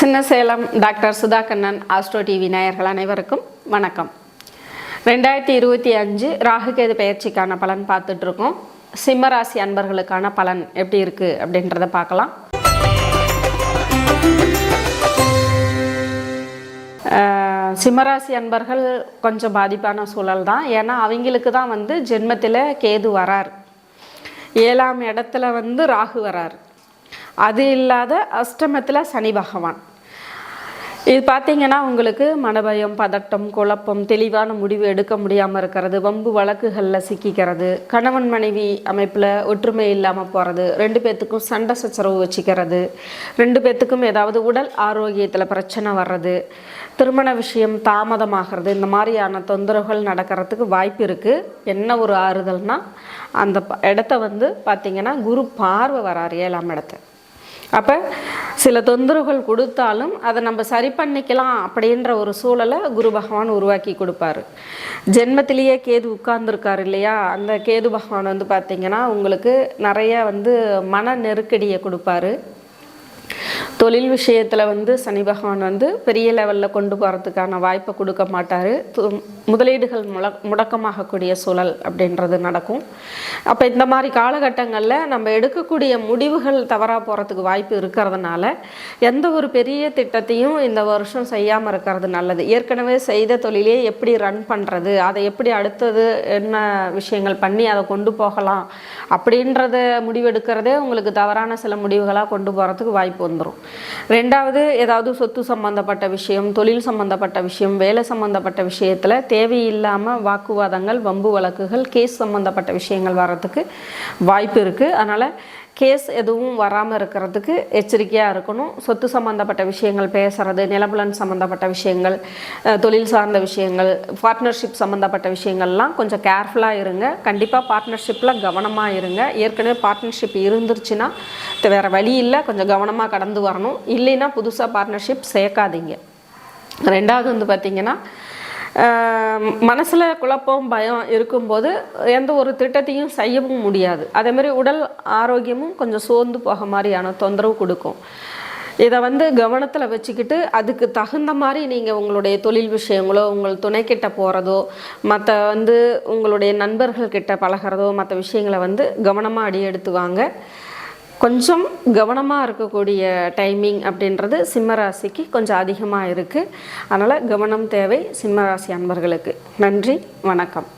Chinna Salem doctor Sudha Kannan Astro TV நேயர்கள் அனைவருக்கும் வணக்கம். ரெண்டாயிரத்தி இருபத்தி அஞ்சு ராகுகேது பயிற்சிக்கான பலன் பார்த்துட்ருக்கோம். சிம்மராசி அன்பர்களுக்கான பலன் எப்படி இருக்குது அப்படின்றத பார்க்கலாம். சிம்மராசி அன்பர்கள் கொஞ்சம் பாதிப்பான சூழல் தான். ஏன்னா அவங்களுக்கு தான் வந்து ஜென்மத்தில் கேது வரார். ஏழாம் இடத்துல வந்து ராகு வரார். அது இல்லாத அஷ்டமத்தில் சனி பகவான். இது பார்த்தீங்கன்னா உங்களுக்கு மனபயம் பதட்டம் குழப்பம் தெளிவான முடிவு எடுக்க முடியாமல் இருக்கிறது வம்பு வழக்குகளில் சிக்கிக்கிறது கணவன் மனைவி அமைப்பில் ஒற்றுமை இல்லாமல் போகிறது ரெண்டு பேர்த்துக்கும் சண்டை சச்சரவு வச்சுக்கிறது ரெண்டு பேர்த்துக்கும் ஏதாவது உடல் ஆரோக்கியத்தில் பிரச்சனை வர்றது திருமண விஷயம் தாமதமாகிறது இந்த மாதிரியான தொந்தரவுகள் நடக்கிறதுக்கு வாய்ப்பு இருக்குது என்ன ஒரு ஆறுதல்னால் அந்த ப- இடத்த வந்து பார்த்திங்கன்னா குரு பார்வை வராரு ஏழாம் இடத்த அப்போ சில தொந்தரவுகள் கொடுத்தாலும் அதை நம்ம சரி பண்ணிக்கலாம் அப்படின்ற ஒரு சூழலை குரு பகவான் உருவாக்கி கொடுப்பாரு. ஜென்மத்திலேயே கேது உட்கார்ந்துருக்காரு இல்லையா? அந்த கேது பகவான் வந்து பார்த்திங்கன்னா உங்களுக்கு நிறைய வந்து மன நெருக்கடியை கொடுப்பாரு. தொழில் விஷயத்தில் வந்து சனி பகவான் வந்து பெரிய லெவலில் கொண்டு போகிறதுக்கான வாய்ப்பை கொடுக்க மாட்டார். முதலீடுகள் முழ முடக்கமாகக்கூடிய சூழல் அப்படின்றது நடக்கும். அப்போ இந்த மாதிரி காலகட்டங்களில் நம்ம எடுக்கக்கூடிய முடிவுகள் தவறாக போகிறதுக்கு வாய்ப்பு இருக்கிறதுனால எந்த ஒரு பெரிய திட்டத்தையும் இந்த வருஷம் செய்யாமல் இருக்கிறது நல்லது. ஏற்கனவே செய்த தொழிலே எப்படி ரன் பண்ணுறது அதை எப்படி அடுத்தது என்ன விஷயங்கள் பண்ணி அதை கொண்டு போகலாம் அப்படின்றத முடிவெடுக்கிறதே உங்களுக்கு தவறான சில முடிவுகளாக கொண்டு போகிறதுக்கு வாய்ப்பு வந்துடும் ரெண்டாவது ஏதாவது சொத்து சம்பந்தப்பட்ட விஷயம் தொழில் சம்பந்தப்பட்ட விஷயம் வேலை சம்பந்தப்பட்ட விஷயத்தில் தேவையில்லாமல் வாக்குவாதங்கள் வம்பு வழக்குகள் கேஸ் சம்பந்தப்பட்ட விஷயங்கள் வர்றதுக்கு வாய்ப்பு இருக்குது அதனால் கேஸ் எதுவும் வராமல் இருக்கிறதுக்கு எச்சரிக்கையாக இருக்கணும். சொத்து சம்மந்தப்பட்ட விஷயங்கள் பேசுகிறது நிலபுலன் சம்மந்தப்பட்ட விஷயங்கள் தொழில் சார்ந்த விஷயங்கள் பார்ட்னர்ஷிப் சம்மந்தப்பட்ட விஷயங்கள்லாம் கொஞ்சம் கேர்ஃபுல்லாக இருங்க. கண்டிப்பாக பார்ட்னர்ஷிப்பில் கவனமாக இருங்க. ஏற்கனவே பார்ட்னர்ஷிப் இருந்துருச்சுன்னா வேறு வழி இல்லை. கொஞ்சம் கவனமாக கடந்து வரணும். இல்லைன்னா புதுசாக பார்ட்னர்ஷிப் சேர்க்காதீங்க. ரெண்டாவது வந்து பார்த்திங்கன்னா மனசில் குழப்பம் பயம் இருக்கும்போது எந்த ஒரு திட்டத்தையும் செய்யவும் முடியாது. அதேமாரி உடல் ஆரோக்கியமும் கொஞ்சம் சோர்ந்து போக மாதிரியான தொந்தரவு கொடுக்கும். இதை வந்து கவனத்தில் வச்சுக்கிட்டு அதுக்கு தகுந்த மாதிரி நீங்கள் உங்களுடைய தொழில் விஷயங்களோ உங்கள் துணைக்கிட்ட போகிறதோ மற்ற வந்து உங்களுடைய நண்பர்கள்கிட்ட பழகிறதோ மற்ற விஷயங்களை வந்து கவனமாக அடி எடுத்து வாங்க. கொஞ்சம் கவனமாக இருக்கக்கூடிய டைமிங் அப்படின்றது சிம்மராசிக்கு கொஞ்சம் அதிகமாக இருக்குது அதனால் கவனம் தேவை சிம்மராசி அன்பர்களுக்கு. நன்றி வணக்கம்.